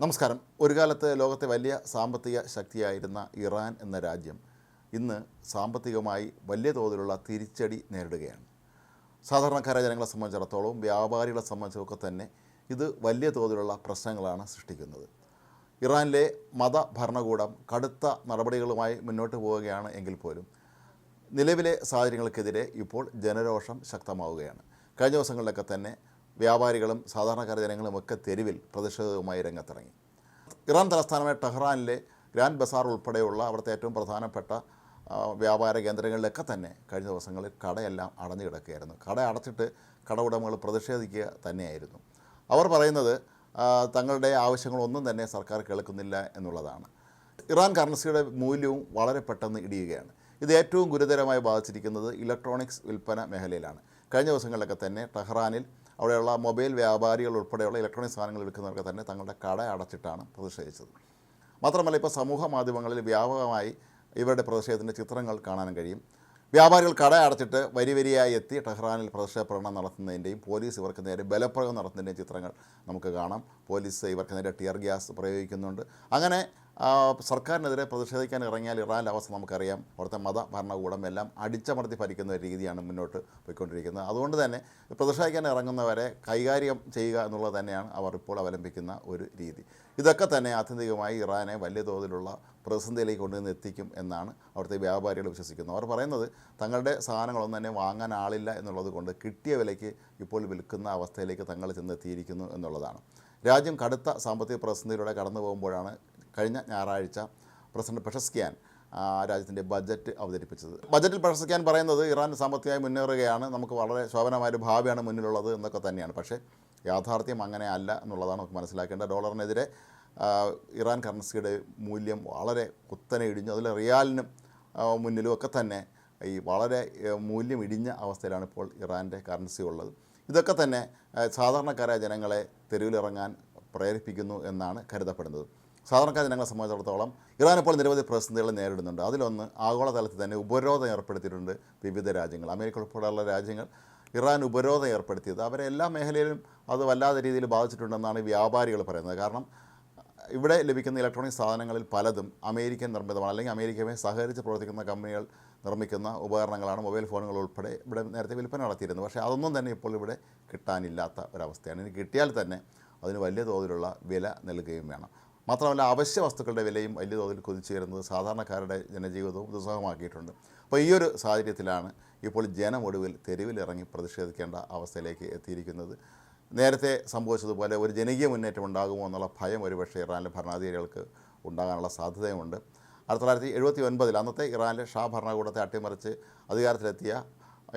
നമസ്കാരം. ഒരു കാലത്ത് ലോകത്തെ വലിയ സാമ്പത്തിക ശക്തിയായിരുന്ന ഇറാൻ എന്ന രാജ്യം ഇന്ന് സാമ്പത്തികമായി വലിയ തോതിലുള്ള തിരിച്ചടി നേരിടുകയാണ്. സാധാരണക്കാരായ ജനങ്ങളെ സംബന്ധിച്ചിടത്തോളം വ്യാപാരികളെ സംബന്ധിച്ചൊക്കെ തന്നെ ഇത് വലിയ തോതിലുള്ള പ്രശ്നങ്ങളാണ് സൃഷ്ടിക്കുന്നത്. ഇറാനിലെ മത ഭരണകൂടം കടുത്ത നടപടികളുമായി മുന്നോട്ട് പോവുകയാണ് എങ്കിൽ പോലും നിലവിലെ സാഹചര്യങ്ങൾക്കെതിരെ ഇപ്പോൾ ജനരോഷം ശക്തമാവുകയാണ്. കഴിഞ്ഞ ദിവസങ്ങളിലൊക്കെ തന്നെ വ്യാപാരികളും സാധാരണക്കാർ ജനങ്ങളും ഒക്കെ തെരുവിൽ പ്രതിഷേധവുമായി രംഗത്തിറങ്ങി. ഇറാൻ തലസ്ഥാനമായ ടെഹ്റാനിലെ ഗ്രാൻഡ് ബസാർ ഉൾപ്പെടെയുള്ള അവിടുത്തെ ഏറ്റവും പ്രധാനപ്പെട്ട വ്യാപാര കേന്ദ്രങ്ങളിലൊക്കെ തന്നെ കഴിഞ്ഞ ദിവസങ്ങളിൽ കടയെല്ലാം അടഞ്ഞു കിടക്കുകയായിരുന്നു. കട അടച്ചിട്ട് കട ഉടമകൾ പ്രതിഷേധിക്കുക തന്നെയായിരുന്നു. അവർ പറയുന്നത് തങ്ങളുടെ ആവശ്യങ്ങളൊന്നും തന്നെ സർക്കാർ കേൾക്കുന്നില്ല എന്നുള്ളതാണ്. ഇറാൻ കറൻസിയുടെ മൂല്യവും വളരെ പെട്ടെന്ന് ഇടിയുകയാണ്. ഇത് ഏറ്റവും ഗുരുതരമായി ബാധിച്ചിരിക്കുന്നത് ഇലക്ട്രോണിക്സ് വിൽപ്പന മേഖലയിലാണ്. കഴിഞ്ഞ ദിവസങ്ങളിലൊക്കെ തന്നെ ടെഹ്റാനിൽ അവിടെയുള്ള മൊബൈൽ വ്യാപാരികൾ ഉൾപ്പെടെയുള്ള ഇലക്ട്രോണിക് സാധനങ്ങൾ വിൽക്കുന്നവർക്ക് തന്നെ തങ്ങളുടെ കട അടച്ചിട്ടാണ് പ്രതിഷേധിച്ചത്. മാത്രമല്ല ഇപ്പോൾ സമൂഹ മാധ്യമങ്ങളിൽ വ്യാപകമായി ഇവരുടെ പ്രതിഷേധത്തിന്റെ ചിത്രങ്ങൾ കാണാൻ കഴിയും. വ്യാപാരികൾ കട അടച്ചിട്ട് വരി വരിയായി എത്തി ടെഹ്റാനിൽ പ്രതിഷേധ പ്രകടനം നടത്തുന്നതിന്റെയും പോലീസ് ഇവർക്ക് നേരെ ബലപ്രയോഗം നടത്തുന്നതിന്റെയും ചിത്രങ്ങൾ നമുക്ക് കാണാം. പോലീസ് ഇവർക്ക് നേരെ ടിയർ ഗ്യാസ് പ്രയോഗിക്കുന്നുണ്ട്. അങ്ങനെ സർക്കാരിനെതിരെ പ്രതിഷേധിക്കാൻ ഇറങ്ങിയാൽ ഇറാന്റെ അവസ്ഥ നമുക്കറിയാം. അവിടുത്തെ മത ഭരണകൂടം എല്ലാം അടിച്ചമർത്തി ഭരിക്കുന്ന ഒരു രീതിയാണ് മുന്നോട്ട് പോയിക്കൊണ്ടിരിക്കുന്നത്. അതുകൊണ്ട് തന്നെ പ്രതിഷേധിക്കാൻ ഇറങ്ങുന്നവരെ കൈകാര്യം ചെയ്യുക എന്നുള്ളത് തന്നെയാണ് അവർ ഇപ്പോൾ അവലംബിക്കുന്ന ഒരു രീതി. ഇതൊക്കെ തന്നെ ആത്യന്തികമായി ഇറാനെ വലിയ തോതിലുള്ള പ്രതിസന്ധിയിലേക്ക് കൊണ്ടുവന്ന് എത്തിക്കും എന്നാണ് അവിടുത്തെ വ്യാപാരികൾ വിശ്വസിക്കുന്നത്. അവർ പറയുന്നത് തങ്ങളുടെ സാധനങ്ങളൊന്നും തന്നെ വാങ്ങാൻ ആളില്ല എന്നുള്ളത് കൊണ്ട് കിട്ടിയ വിലയ്ക്ക് ഇപ്പോൾ വിൽക്കുന്ന അവസ്ഥയിലേക്ക് തങ്ങൾ ചെന്നെത്തിയിരിക്കുന്നു എന്നുള്ളതാണ്. രാജ്യം കടുത്ത സാമ്പത്തിക പ്രതിസന്ധിയിലൂടെ കടന്നു പോകുമ്പോഴാണ് കഴിഞ്ഞ ഞായറാഴ്ച പ്രസിഡന്റ് പെഷസ്കിയാൻ രാജ്യത്തിന്റെ ബജറ്റ് അവതരിപ്പിച്ചത്. ബജറ്റിൽ പെഷസ്കിയാൻ പറയുന്നത് ഇറാൻ സാമ്പത്തികമായി മുന്നേറുകയാണ് നമുക്ക് വളരെ ശോഭനമായൊരു ഭാവിയാണ് മുന്നിലുള്ളത് എന്നൊക്കെ തന്നെയാണ്. പക്ഷേ യാഥാർത്ഥ്യം അങ്ങനെ അല്ല എന്നുള്ളതാണ് നമുക്ക് മനസ്സിലാക്കേണ്ടത്. ഡോളറിനെതിരെ ഇറാൻ കറൻസിയുടെ മൂല്യം വളരെ കുത്തനെ ഇടിഞ്ഞു. അതിൽ റിയാലിനും മുന്നിലും ഒക്കെ തന്നെ ഈ വളരെ മൂല്യം ഇടിഞ്ഞ അവസ്ഥയിലാണ് ഇപ്പോൾ ഇറാന്റെ കറൻസി ഉള്ളത്. ഇതൊക്കെ തന്നെ സാധാരണക്കാരായ ജനങ്ങളെ തെരുവിലിറങ്ങാൻ പ്രേരിപ്പിക്കുന്നു എന്നാണ് കരുതപ്പെടുന്നത്. സാധാരണക്കാർ ജനങ്ങളെ സംബന്ധിച്ചിടത്തോളം ഇറാൻ ഇപ്പോൾ നിരവധി പ്രതിസന്ധികൾ നേരിടുന്നുണ്ട്. അതിലൊന്ന് ആഗോളതലത്തിൽ തന്നെ ഉപരോധം ഏർപ്പെടുത്തിയിട്ടുണ്ട് വിവിധ രാജ്യങ്ങൾ. അമേരിക്ക ഉൾപ്പെടെയുള്ള രാജ്യങ്ങൾ ഇറാൻ ഉപരോധം ഏർപ്പെടുത്തിയത്. അവരെ എല്ലാ മേഖലയിലും അത് വല്ലാത്ത രീതിയിൽ ബാധിച്ചിട്ടുണ്ടെന്നാണ് വ്യാപാരികൾ പറയുന്നത്. കാരണം ഇവിടെ ലഭിക്കുന്ന ഇലക്ട്രോണിക് സാധനങ്ങളിൽ പലതും അമേരിക്കൻ നിർമ്മിതമാണ്. അല്ലെങ്കിൽ അമേരിക്കയുമായി സഹകരിച്ച് പ്രവർത്തിക്കുന്ന കമ്പനികൾ നിർമ്മിക്കുന്ന ഉപകരണങ്ങളാണ് മൊബൈൽ ഫോണുകൾ ഉൾപ്പെടെ ഇവിടെ നേരത്തെ വിൽപ്പന നടത്തിയിരുന്നത് പക്ഷേ അതൊന്നും തന്നെ ഇപ്പോൾ ഇവിടെ കിട്ടാനില്ലാത്ത ഒരവസ്ഥയാണ്. ഇനി കിട്ടിയാൽ തന്നെ അതിന് വലിയ തോതിലുള്ള വില നൽകുകയും വേണം. മാത്രമല്ല അവശ്യ വസ്തുക്കളുടെ വിലയും വലിയ തോതിൽ കുതിച്ചു വരുന്നത് സാധാരണക്കാരുടെ ജനജീവിതവും ദുസ്സഹമാക്കിയിട്ടുണ്ട്. അപ്പോൾ ഈ ഒരു സാഹചര്യത്തിലാണ് ഇപ്പോൾ ജനം ഒടുവിൽ തെരുവിലിറങ്ങി പ്രതിഷേധിക്കേണ്ട അവസ്ഥയിലേക്ക് എത്തിയിരിക്കുന്നത്. നേരത്തെ സംഭവിച്ചതുപോലെ ഒരു ജനകീയ മുന്നേറ്റം ഉണ്ടാകുമോ എന്നുള്ള ഭയം ഒരുപക്ഷെ ഇറാനിലെ ഭരണാധികാരികൾക്ക് ഉണ്ടാകാനുള്ള സാധ്യതയുമുണ്ട്. ആയിരത്തി തൊള്ളായിരത്തി എഴുപത്തി ഒൻപതിൽ അന്നത്തെ ഇറാനിലെ ഷാ ഭരണകൂടത്തെ അട്ടിമറിച്ച് അധികാരത്തിലെത്തിയ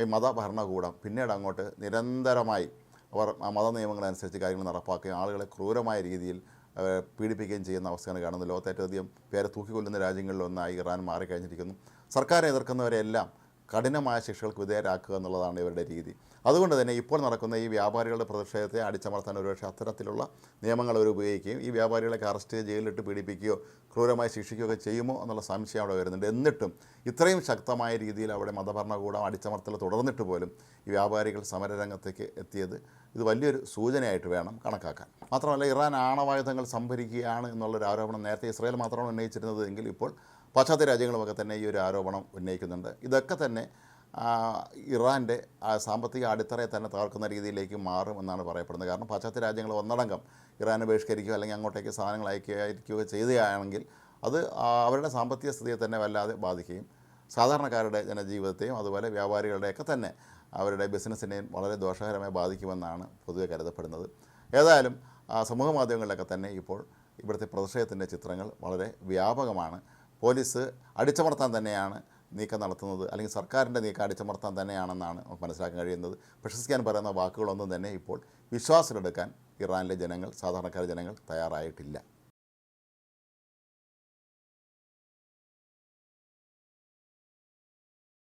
ഈ മത ഭരണകൂടം പിന്നീട് അങ്ങോട്ട് നിരന്തരമായി അവർ മത നിയമങ്ങളനുസരിച്ച് കാര്യങ്ങൾ നടപ്പാക്കുകയും ആളുകളെ ക്രൂരമായ രീതിയിൽ ഏഹ്, പീഡിപ്പിക്കുകയും ചെയ്യുന്ന അവസ്ഥയാണ് കാണുന്നത്. ലോകത്തെ ഏറ്റവും അധികം പേരെ തൂക്കിക്കൊല്ലുന്ന രാജ്യങ്ങളിലൊന്നായി ഇറാൻ മാറിക്കഴിഞ്ഞിരിക്കുന്നു. സർക്കാരെ എതിർക്കുന്നവരെല്ലാം കഠിനമായ ശിക്ഷകൾക്ക് വിധേയരാക്കുക എന്നുള്ളതാണ് ഇവരുടെ രീതി. അതുകൊണ്ട് തന്നെ ഇപ്പോൾ നടക്കുന്ന ഈ വ്യാപാരികളുടെ പ്രതിഷേധത്തെ അടിച്ചമർത്താൻ ഒരുപക്ഷെ അത്തരത്തിലുള്ള നിയമങ്ങൾ അവർ ഉപയോഗിക്കുകയും ഈ വ്യാപാരികളെ അറസ്റ്റ് ജയിലിലിട്ട് പീഡിപ്പിക്കുകയോ ക്രൂരമായി ശിക്ഷിക്കുകയൊക്കെ ചെയ്യുമോ എന്നുള്ള സംശയം അവിടെ വരുന്നുണ്ട്. എന്നിട്ടും ഇത്രയും ശക്തമായ രീതിയിൽ അവിടെ മതഭരണകൂടം അടിച്ചമർത്തൽ തുടർന്നിട്ട് പോലും ഈ വ്യാപാരികൾ സമരരംഗത്തേക്ക് എത്തിയത് ഇത് വലിയൊരു സൂചനയായിട്ട് വേണം കണക്കാക്കാൻ. മാത്രമല്ല ഇറാൻ ആണവായുധങ്ങൾ സംഭരിക്കുകയാണ് എന്നുള്ളൊരു ആരോപണം നേരത്തെ ഇസ്രായേൽ മാത്രമാണ് ഉന്നയിച്ചിരുന്നത് എങ്കിൽ ഇപ്പോൾ പാശ്ചാത്യ രാജ്യങ്ങളുമൊക്കെ തന്നെ ഈ ഒരു ആരോപണം ഉന്നയിക്കുന്നുണ്ട്. ഇതൊക്കെ തന്നെ ഇറാന്റെ സാമ്പത്തിക അടിത്തറയെ തന്നെ തകർക്കുന്ന രീതിയിലേക്ക് മാറും എന്നാണ് പറയപ്പെടുന്നത്. കാരണം പാശ്ചാത്യ രാജ്യങ്ങൾ ഒന്നടങ്കം ഇറാനെ ബഹിഷ്കരിക്കുകയോ അല്ലെങ്കിൽ അങ്ങോട്ടേക്ക് സാധനങ്ങൾ അയക്കുകയോ ചെയ്യുകയാണെങ്കിൽ അത് അവരുടെ സാമ്പത്തിക സ്ഥിതിയെ തന്നെ വല്ലാതെ ബാധിക്കുകയും സാധാരണക്കാരുടെ ജനജീവിതത്തെയും അതുപോലെ വ്യാപാരികളുടെയൊക്കെ തന്നെ അവരുടെ ബിസിനസ്സിനെയും വളരെ ദോഷകരമായി ബാധിക്കുമെന്നാണ് പൊതുവെ കരുതപ്പെടുന്നത്. ഏതായാലും സമൂഹ മാധ്യമങ്ങളിലൊക്കെ തന്നെ ഇപ്പോൾ ഇവിടുത്തെ പ്രതിഷേധത്തിന്റെ ചിത്രങ്ങൾ വളരെ വ്യാപകമാണ്. പോലീസ് അടിച്ചമർത്താൻ തന്നെയാണ് നീക്കം നടത്തുന്നത്. അല്ലെങ്കിൽ സർക്കാരിന്റെ നീക്കം അടിച്ചമർത്താൻ തന്നെയാണെന്നാണ് മനസ്സിലാക്കാൻ കഴിയുന്നത്. പ്രശസ്തിക്കാൻ പറയുന്ന വാക്കുകളൊന്നും തന്നെ ഇപ്പോൾ വിശ്വാസത്തിലെടുക്കാൻ ഇറാനിലെ ജനങ്ങൾ സാധാരണക്കാർ ജനങ്ങൾ തയ്യാറായിട്ടില്ല.